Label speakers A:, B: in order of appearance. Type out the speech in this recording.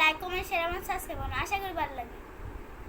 A: Like comment share এবং subscribe আশা করি ভালো লাগবে।